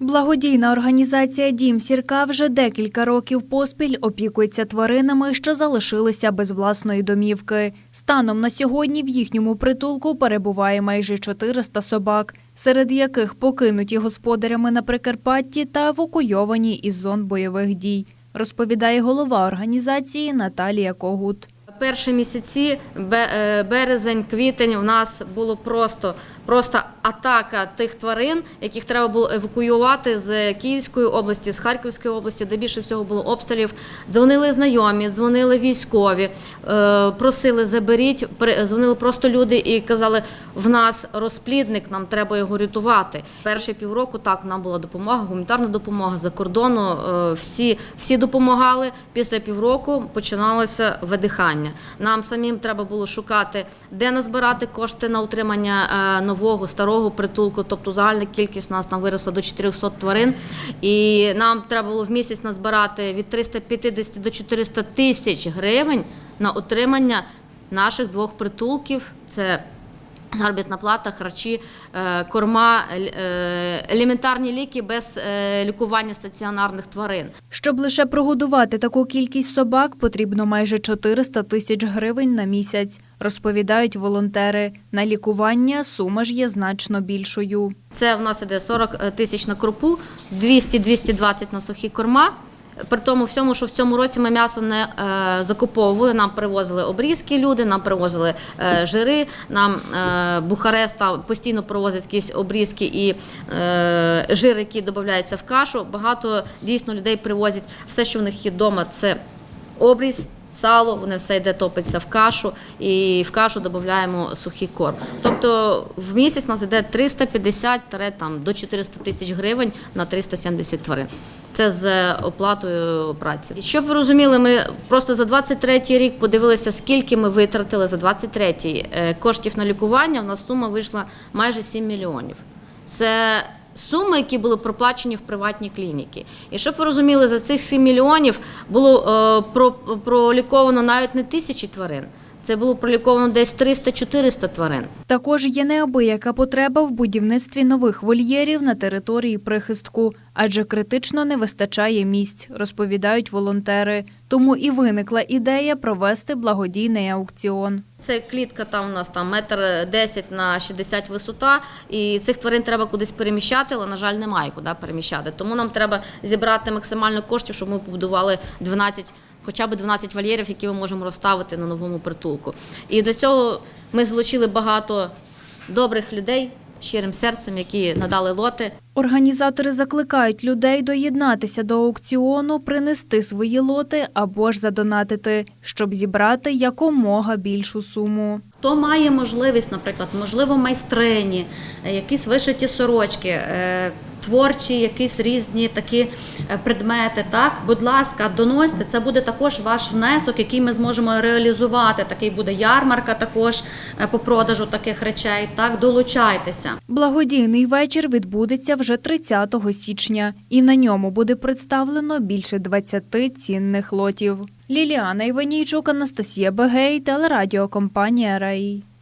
Благодійна організація Дім Сірка вже декілька років поспіль опікується тваринами, що залишилися без власної домівки. Станом на сьогодні в їхньому притулку перебуває майже 400 собак, серед яких покинуті господарями на Прикарпатті та евакуйовані із зон бойових дій, розповідає голова організації Наталія Когут. Перші місяці, е, березень, квітень, у нас було просто, просто атака тих тварин, яких треба було евакуювати з Київської області, з Харківської області, де більше всього було обстрілів. Дзвонили знайомі, дзвонили військові, е, просили заберіть. Дзвонили просто люди і казали, в нас розплідник, нам треба його рятувати. Перші півроку так нам була допомога, гуманітарна допомога за кордону. е, Всі, всі допомагали. Після півроку починалося видихання. Нам самим треба було шукати, де назбирати кошти на утримання е, нового старого притулку. Тобто загальна кількість у нас там виросла до 400 тварин. І нам треба було в місяць назбирати від 350 до 400 тисяч гривень на утримання наших двох притулків. Це Заробітна плата, харчі, е, корма, е, елементарні ліки без е, лікування стаціонарних тварин. Щоб лише прогодувати таку кількість собак, потрібно майже 400 тисяч гривень на місяць, розповідають волонтери. На лікування сума ж є значно більшою. Це в нас іде 40 тисяч на крупу, 200-220 на сухі корма. При тому всьому, що в цьому році ми м'ясо не е, закуповували, нам привозили обрізки люди, нам привозили е, жири, нам е, Бухареста постійно привозять якісь обрізки і жир, які додаються в кашу. Багато дійсно людей привозять все, що в них є вдома, це обріз. Сало, вони все йде топиться в кашу, і в кашу додаємо сухий корм. Тобто в місяць у нас йде 350 там, до 400 тисяч гривень на 370 тварин. Це з оплатою праці. Щоб ви розуміли, ми просто за 23 рік подивилися, скільки ми витратили за 23 е, коштів на лікування. У нас сума вийшла майже 7 мільйонів. Це суми, які були проплачені в приватні клініки. І щоб ви розуміли, за цих 7 мільйонів було е, про, проліковано навіть не тисячі тварин. Це було проліковано десь 300-400 тварин. Також є неабияка потреба в будівництві нових вольєрів на території прихистку, адже критично не вистачає місць, розповідають волонтери. Тому і виникла ідея провести благодійний аукціон. Це клітка там у нас там метр 10 на 60 висота, і цих тварин треба кудись переміщати, але на жаль, немає куди переміщати. Тому нам треба зібрати максимально коштів, щоб ми побудували 12, хоча б 12 вольєрів, які ми можемо розставити на новому притулку. І для цього ми залучили багато добрих людей щирим серцем, які надали лоти. Організатори закликають людей доєднатися до аукціону, принести свої лоти або ж задонатити, щоб зібрати якомога більшу суму. Хто має можливість, наприклад, можливо, майстрині, е, якісь вишиті сорочки, е, творчі, якісь різні такі е, предмети. Так, будь ласка, доносьте. Це буде також ваш внесок, який ми зможемо реалізувати. Такий буде ярмарка, також е, по продажу таких речей. Так, долучайтеся. Благодійний вечір відбудеться вже 30 січня, і на ньому буде представлено більше 20 цінних лотів. Ліліана Іванійчук, Анастасія Бегей, телерадіокомпанія Раї.